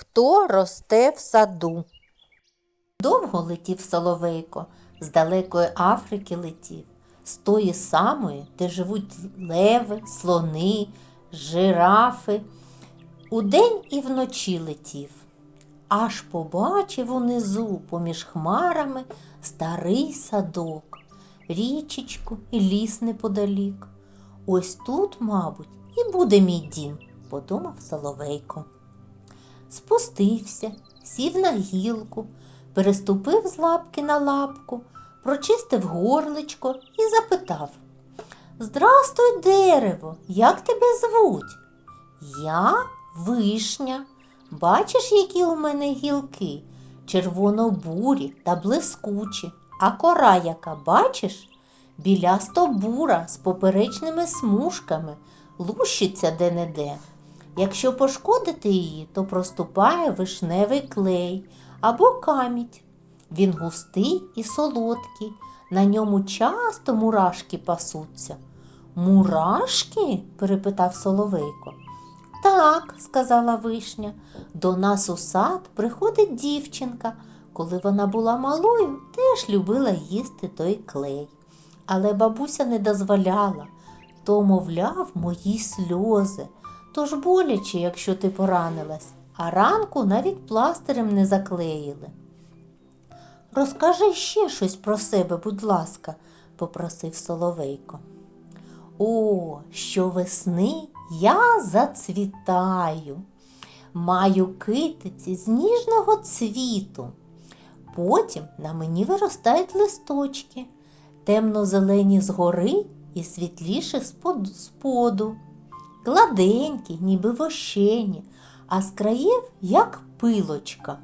Хто росте в саду? Довго летів Соловейко, з далекої Африки летів, з тої самої, де живуть леви, слони, жирафи. Удень і вночі летів. Аж побачив унизу поміж хмарами старий садок, річечку і ліс неподалік. Ось тут, мабуть, і буде мій дім, подумав Соловейко. Спустився, сів на гілку, переступив з лапки на лапку, прочистив горличко і запитав Здрастуй, дерево, як тебе звуть? Я вишня. Бачиш, які у мене гілки, червоно-бурі та блискучі, а кора яка, бачиш? Білясто бура з поперечними смужками, лущиться де-не-де. Якщо пошкодити її, то проступає вишневий клей або камідь. Він густий і солодкий, на ньому часто мурашки пасуться. Мурашки? перепитав Соловейко. Так, сказала вишня, до нас у сад приходить дівчинка. Коли вона була малою, теж любила їсти той клей. Але бабуся не дозволяла, то, мовляв, мої сльози. Тож боляче, якщо ти поранилась, а ранку навіть пластирем не заклеїли. Розкажи ще щось про себе, будь ласка, попросив Соловейко. О, щовесни я зацвітаю, маю китиці з ніжного цвіту. Потім на мені виростають листочки, темно-зелені згори і світліші спод- споду, гладенькі, ніби вощені, а з країв як пилочка.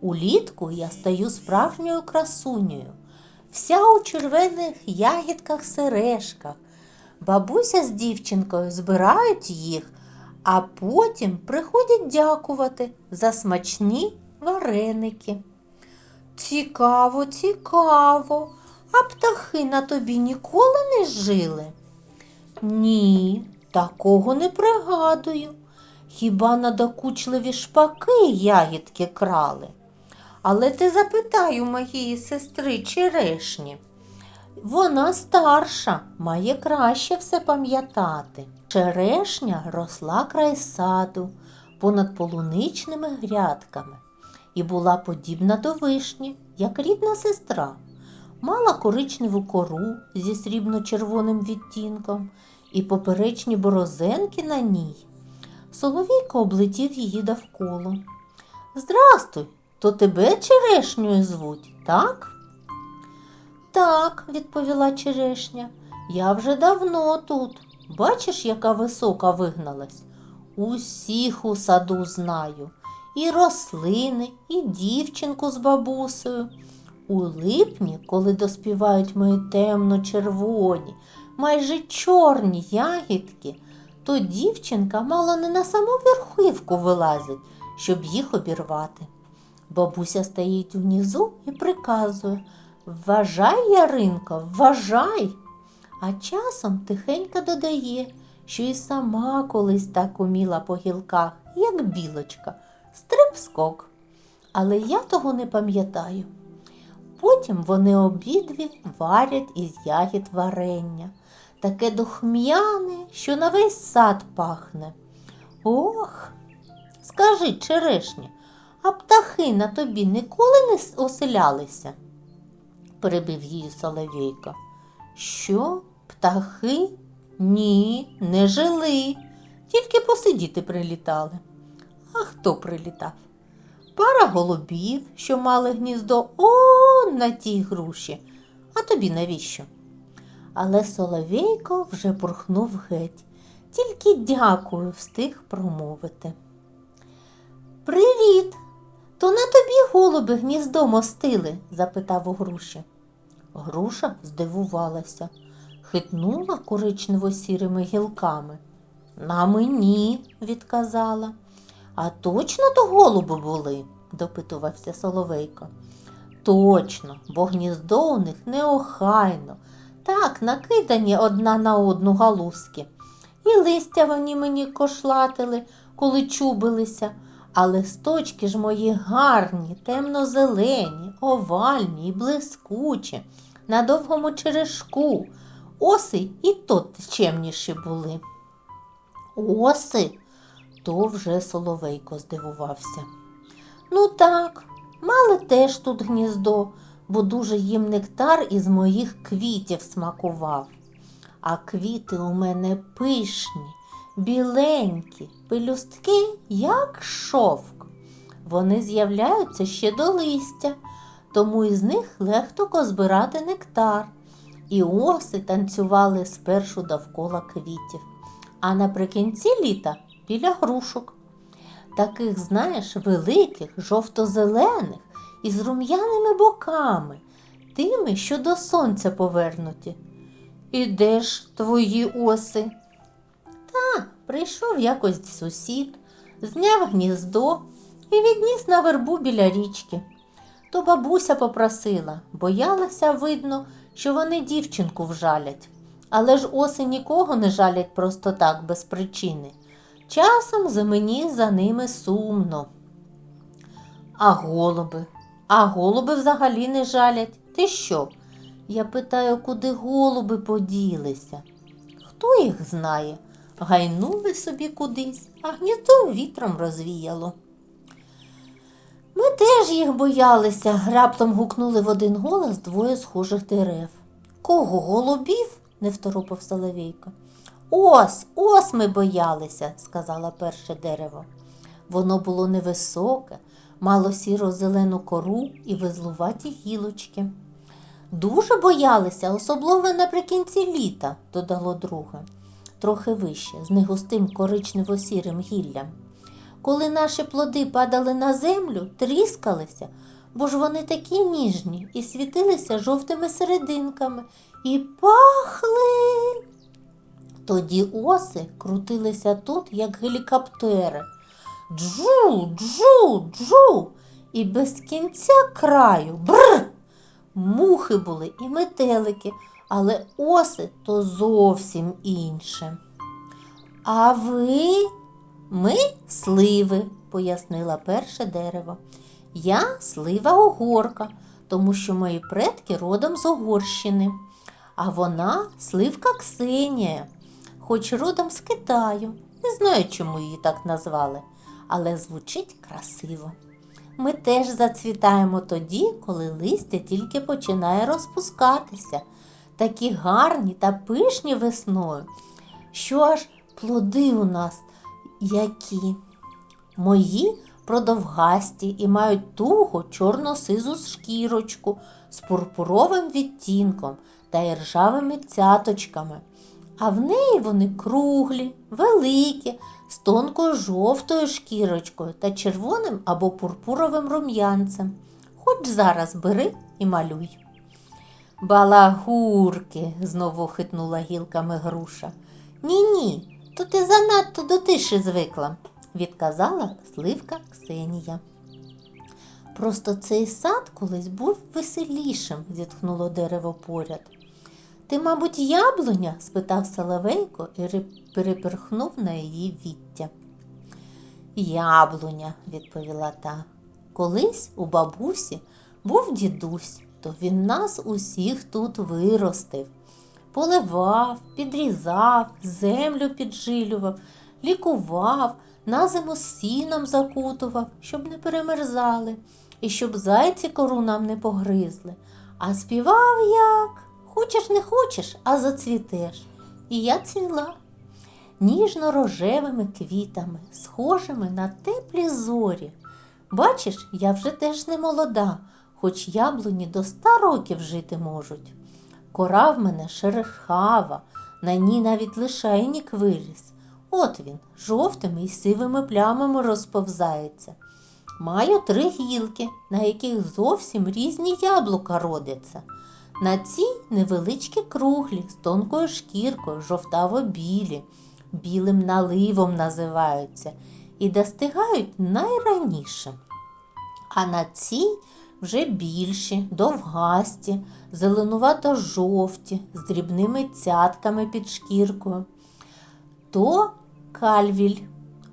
Улітку я стаю справжньою красунею, вся у червоних ягідках сережках. Бабуся з дівчинкою збирають їх, а потім приходять дякувати за смачні вареники. Цікаво, цікаво. А птахи на тобі ніколи не жили? Ні, такого не пригадую. Хіба надокучливі шпаки ягідки крали? Але ти запитай у моєї сестри черешні. Вона старша, має краще все пам'ятати. Черешня росла край саду понад полуничними грядками і була подібна до вишні, як рідна сестра. Мала коричневу кору зі срібно-червоним відтінком і поперечні борозенки на ній. Соловійко облетів її довкола. Здрастуй, то тебе черешнею звуть, так? Так, відповіла черешня, я вже давно тут. Бачиш, яка висока вигналась? Усіх у саду знаю. І рослини, і дівчинку з бабусею. У липні, коли доспівають мої темно-червоні, майже чорні ягідки, то дівчинка мало не на саму верхівку вилазить, щоб їх обірвати. Бабуся стоїть внизу і приказує Вважай, Яринко, вважай. А часом тихенько додає, що і сама колись так уміла по гілках, як білочка, стрибскок. Але я того не пам'ятаю. Потім вони обидві варять із ягід варення, таке духм'яне, що на весь сад пахне. Ох, скажи, черешня, а птахи на тобі ніколи не оселялися? перебив її Соловейко. Що, птахи? Ні, не жили, тільки посидіти прилітали. А хто прилітав? Пара голубів, що мали гніздо он на тій груші. А тобі навіщо? Але Соловейко вже бурхнув геть, тільки дякую встиг промовити. Привіт! То на тобі голуби гніздо мостили? запитав у груші. Груша здивувалася, хитнула коричнево-сірими гілками. На мені, відказала. А точно то голуби були? допитувався Соловейко. Точно, бо гніздо у них неохайно, так накидані одна на одну галузки. І листя вони мені кошлатили, коли чубилися, А листочки ж мої гарні, темно-зелені, овальні і блискучі, на довгому черешку. Оси і то чемніші були. Оси? То вже Соловейко здивувався. Ну так, мали теж тут гніздо, бо дуже їм нектар із моїх квітів смакував. А квіти у мене пишні, біленькі, пелюстки, як шовк. Вони з'являються ще до листя, тому із них легко збирати нектар. І оси танцювали спершу довкола квітів, а наприкінці літа біля грушок. Таких, знаєш, великих, жовто-зелених із рум'яними боками, тими, що до сонця повернуті. І де ж твої оси? Та, прийшов якось сусід, зняв гніздо і відніс на вербу біля річки. То бабуся попросила, боялася, видно, що вони дівчинку вжалять. Але ж оси нікого не жалять просто так, без причини. Часом за мені за ними сумно. А голуби? А голуби взагалі не жалять. Ти що? Я питаю, куди голуби поділися? Хто їх знає? Гайнули собі кудись, а гніздо вітром розвіяло. Ми теж їх боялися, раптом гукнули в один голос двоє схожих дерев. Кого голубів? не второпав Соловейко. Ос, ос ми боялися, сказала перше дерево. Воно було невисоке, мало сіро зелену кору і везлуваті гілочки. Дуже боялися, особливо наприкінці літа, додало друге, трохи вище, з негустим коричнево-сірим гіллям. Коли наші плоди падали на землю, тріскалися, бо ж вони такі ніжні і світилися жовтими серединками і пахли. Тоді оси крутилися тут, як гелікоптери. Джу, джу, джу, і без кінця краю. Бр. Мухи були і метелики, але оси то зовсім інше. А ви? Ми сливи, пояснила перше дерево. Я слива Угорка, тому що мої предки родом з Угорщини, а вона сливка Ксенія, хоч родом з Китаю. Не знаю, чому її так назвали, але звучить красиво. Ми теж зацвітаємо тоді, коли листя тільки починає розпускатися, такі гарні та пишні весною, що аж плоди у нас які. Мої продовгасті і мають туго чорно-сизу шкірочку з пурпуровим відтінком та іржавими цяточками. А в неї вони круглі, великі, з тонкою жовтою шкірочкою та червоним або пурпуровим рум'янцем. Хоч зараз бери і малюй. Балагурки, знову хитнула гілками груша. Ні, ні, то ти занадто до тиші звикла, відказала сливка Ксенія. Просто цей сад колись був веселішим, зітхнуло дерево поряд. Ти, мабуть, яблуня? спитав Соловейко і переперхнув на її віття. Яблуня, відповіла та. Колись у бабусі був дідусь, то він нас усіх тут виростив. Поливав, підрізав, землю піджилював, лікував, на зиму сіном закутував, щоб не перемерзали, і щоб зайці кору нам не погризли. А співав як хочеш не хочеш, а зацвітеш. І я цвіла ніжно-рожевими квітами, схожими на теплі зорі. Бачиш, я вже теж не молода, хоч яблуні до ста років жити можуть. Кора в мене шерехава, на ній навіть лишайник виріс. От він, жовтими і сивими плямами розповзається. Маю три гілки, на яких зовсім різні яблука родяться. На цій невеличкі круглі, з тонкою шкіркою, жовтаво-білі, білим наливом називаються і достигають найраніше. А на цій вже більші, довгасті, зеленувато-жовті, з дрібними цятками під шкіркою. То кальвіль,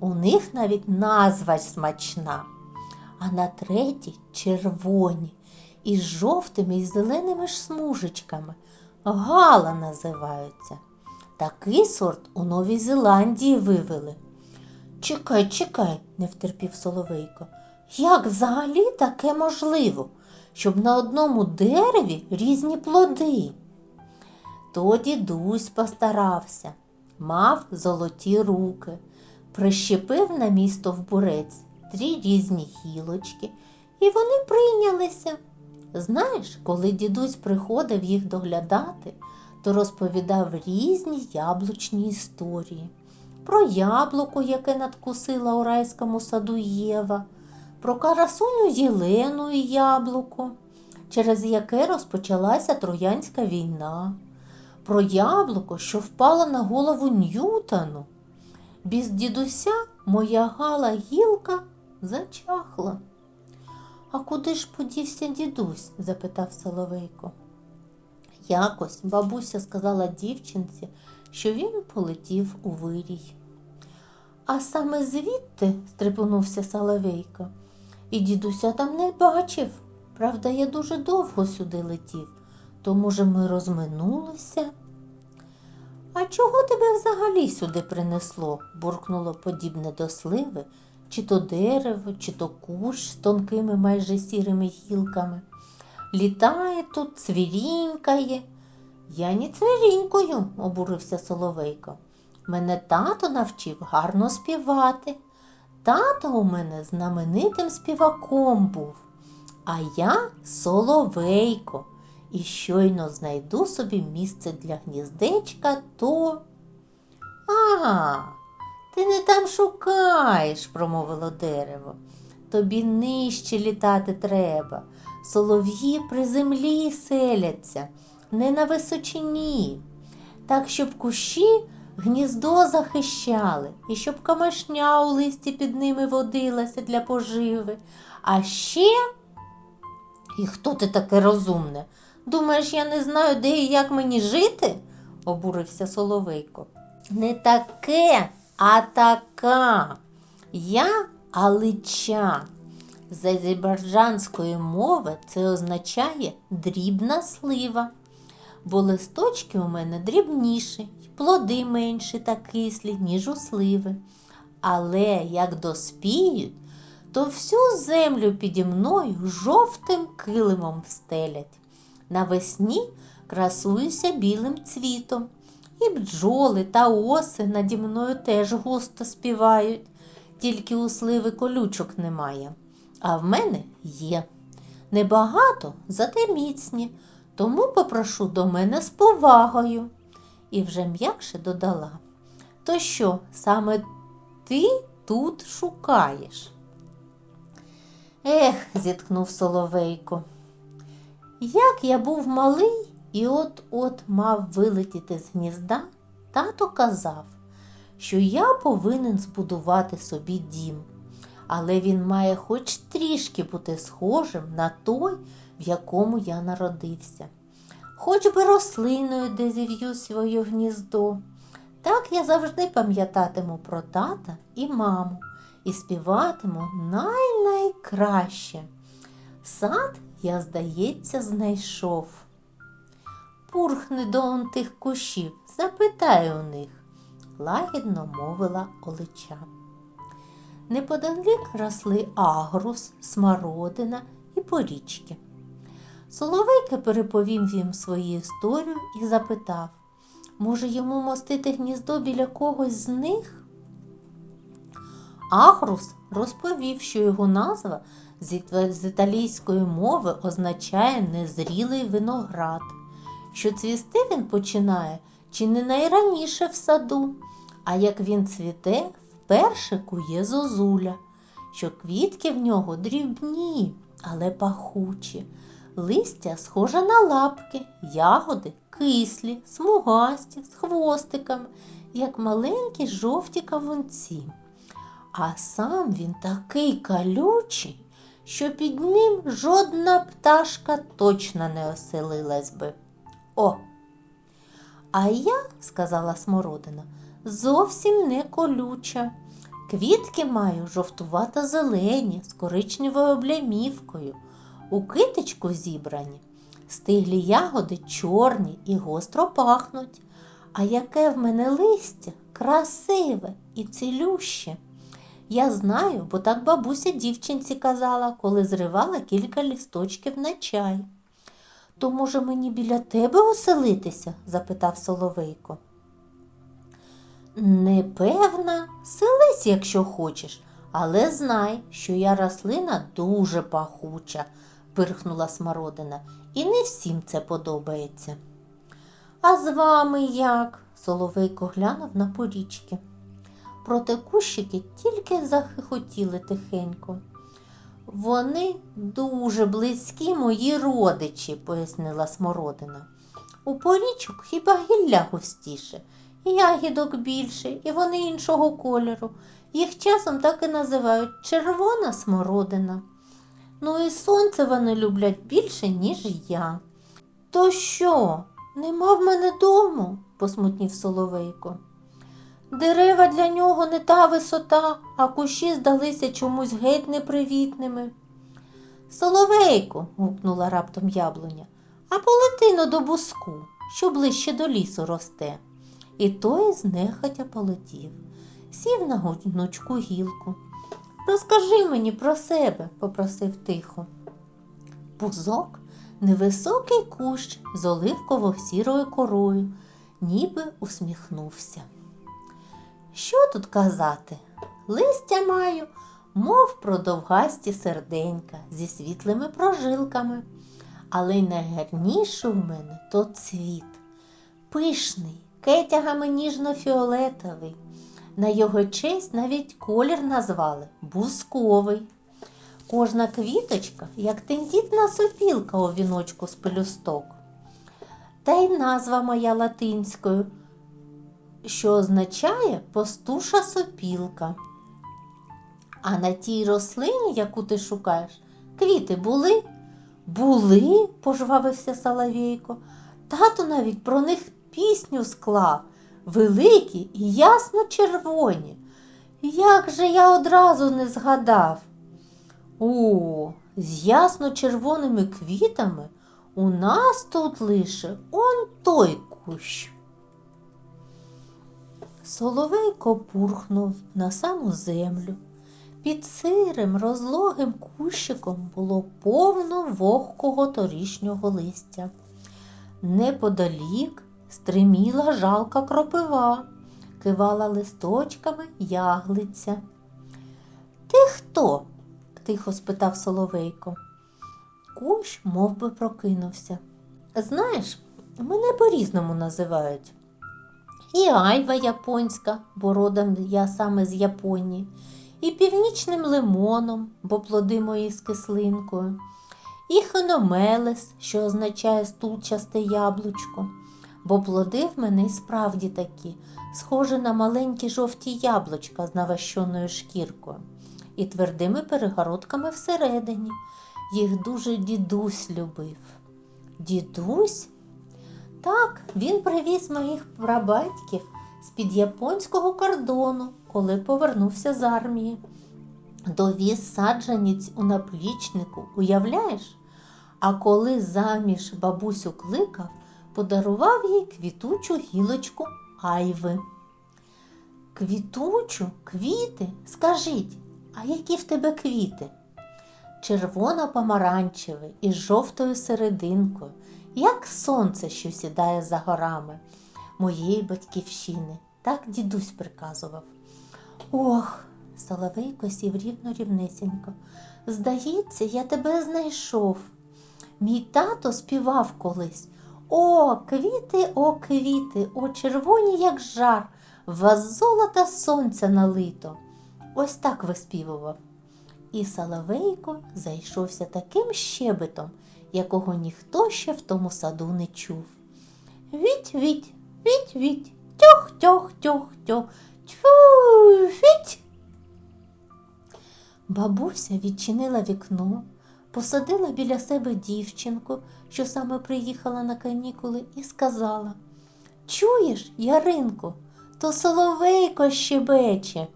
У них навіть назва смачна. А на третій червоні із жовтими і зеленими смужечками. Гала називаються. Такий сорт у Новій Зеландії вивели. Чекай, чекай, не втерпів Соловейко. Як взагалі таке можливо, щоб на одному дереві різні плоди? То дідусь постарався, мав золоті руки, прищепив на мій стовбурець три різні гілочки, і вони прийнялися. Знаєш, коли дідусь приходив їх доглядати, то розповідав різні яблучні історії. Про яблуко, яке надкусила у райському саду Єва, про карасуню Єлену і яблуко, через яке розпочалася Троянська війна, про яблуко, що впало на голову Ньютону. Без дідуся моя гала гілка зачахла. А куди ж подівся дідусь? запитав Соловейко. Якось бабуся сказала дівчинці, що він полетів у вирій. А саме звідти, стрепенувся Соловейко, і дідуся там не бачив. Правда, я дуже довго сюди летів, то, може, ми розминулися. А чого тебе взагалі сюди принесло? буркнуло подібне до сливи, чи то дерево, чи то кущ з тонкими майже сірими гілками. Літає тут, цвірінькає. Я не цвірінькою, обурився Соловейко. Мене тато навчив гарно співати. Тато у мене знаменитим співаком був, а я соловейко. І щойно знайду собі місце для гніздечка, то. А, ти не там шукаєш, промовило дерево. Тобі нижче літати треба. Солов'ї при землі селяться, не на височині. Так, щоб кущі гніздо захищали, і щоб камашня у листі під ними водилася для поживи. А ще. І хто ти таке розумне? Думаєш, я не знаю, де і як мені жити? обурився Соловейко. Не таке, а така. Я алича. З азербайджанської мови це означає дрібна слива, бо листочки у мене дрібніші, плоди менші та кислі, ніж у сливи. Але як доспіють, то всю землю піді мною жовтим килимом стелять. Навесні красуюся білим цвітом, і бджоли та оси наді мною теж густо співають, тільки у сливи колючок немає. А в мене є. Небагато, зате міцні, тому попрошу до мене з повагою. І вже м'якше додала. То що, саме ти тут шукаєш? Ех, зітхнув Соловейко. Як я був малий і от-от мав вилетіти з гнізда, тато казав, що я повинен збудувати собі дім, але він має хоч трішки бути схожим на той, в якому я народився, хоч би рослиною, де зів'ю своє гніздо. Так я завжди пам'ятатиму про тата і маму і співатиму най-найкраще. Сад я, здається, знайшов. Пурхни до он тих кущів, запитай у них, лагідно мовила олича. Неподалік росли агрус, смородина і порічки. Соловейка переповів їм свою історію і запитав, може, йому мостити гніздо біля когось з них? Агрус розповів, що його назва з італійської мови означає незрілий виноград, що цвісти він починає чи не найраніше в саду, а як він цвіте, вперше кує зозуля, що квітки в нього дрібні, але пахучі, листя схоже на лапки, ягоди кислі, смугасті, з хвостиками, як маленькі жовті кавунці. А сам він такий калючий, що під ним жодна пташка точно не оселилась би. О! А я, сказала Смородина, зовсім не колюча. Квітки маю жовтувато-зелені з коричневою облямівкою. У китичку зібрані. Стиглі ягоди чорні і гостро пахнуть. А яке в мене листя красиве і цілюще. Я знаю, бо так бабуся дівчинці казала, коли зривала кілька лісточків на чай. То, може, мені біля тебе оселитися? запитав Соловейко. Непевна, селись, якщо хочеш, але знай, що я рослина дуже пахуча, пирхнула смородина, і не всім це подобається. А з вами як? Соловейко глянув на порічки. Проте кущики тільки захихотіли тихенько. Вони дуже близькі мої родичі, пояснила смородина. У порічок хіба гілля густіше, ягідок більше, і вони іншого кольору. Їх часом так і називають червона смородина. Ну і сонце вони люблять більше, ніж я. То що, нема в мене дому? посмутнів Соловейко. Дерева для нього не та висота, а кущі здалися чомусь геть непривітними. Соловейку, гукнула раптом яблуня, а полети но до буску, що ближче до лісу росте. І той знехотя полетів, сів на гнучку гілку. Розкажи мені про себе, попросив тихо. Бузок невисокий кущ з оливково-сірою корою, ніби усміхнувся. Що тут казати? Листя маю, мов продовгасті серденька зі світлими прожилками, але й найгарніше в мене то цвіт. Пишний, кетягами ніжно-фіолетовий. На його честь навіть колір назвали бусковий. Кожна квіточка, як тендітна сопілка у віночку з пелюсток. Та й назва моя латинською, що означає пастуша сопілка. А на тій рослині, яку ти шукаєш, квіти були? Були, пожвавився Соловейко. Тато навіть про них пісню склав, великі і ясно червоні. Як же я одразу не згадав? О, з ясно червоними квітами у нас тут лише он той кущ. Соловейко пурхнув на саму землю. Під сирим розлогим кущиком було повно вогкого торішнього листя. Неподалік стриміла жалка кропива, кивала листочками яглиця. Ти хто? тихо спитав Соловейко. Кущ мов би, прокинувся. Знаєш, мене по-різному називають. І айва японська, бо родом я саме з Японії, і північним лимоном, бо плоди мої з кислинкою, і хономелес, що означає стулчасте яблучко, бо плоди в мене й справді такі, схожі на маленькі жовті яблучка з наващеною шкіркою і твердими перегородками всередині. Їх дуже дідусь любив. Дідусь? Так, він привіз моїх прабатьків з-під японського кордону, коли повернувся з армії. Довіз саджанець у наплічнику, уявляєш? А коли заміж бабусю кликав, подарував їй квітучу гілочку айви. Квітучу, квіти? Скажіть, а які в тебе квіти? Червоно-помаранчевий із жовтою серединкою, як сонце, що сідає за горами моєї батьківщини. Так дідусь приказував. Ох, Соловейко сів рівно рівнесенько. Здається, я тебе знайшов. Мій тато співав колись. О, квіти, о, квіти, о, червоні, як жар, вас золота сонця налито. Ось так виспівував. І Соловейко зайшовся таким щебетом, якого ніхто ще в тому саду не чув. Віть, віть, віть, віть, тьох, тьох, тьох, тьох, тьфу, віть. Бабуся відчинила вікно, посадила біля себе дівчинку, що саме приїхала на канікули, і сказала Чуєш, Яринко, то соловейко щебече.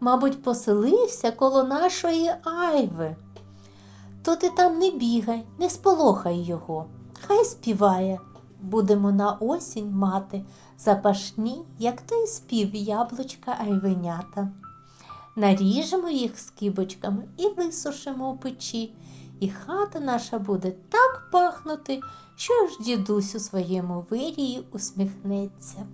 Мабуть, поселився коло нашої айви. То ти там не бігай, не сполохай його. Хай співає. Будемо на осінь мати запашні, як той спів яблучка айвенята. Наріжемо їх скибочками і висушимо у печі, і хата наша буде так пахнути, що аж дідусь у своєму вирії усміхнеться.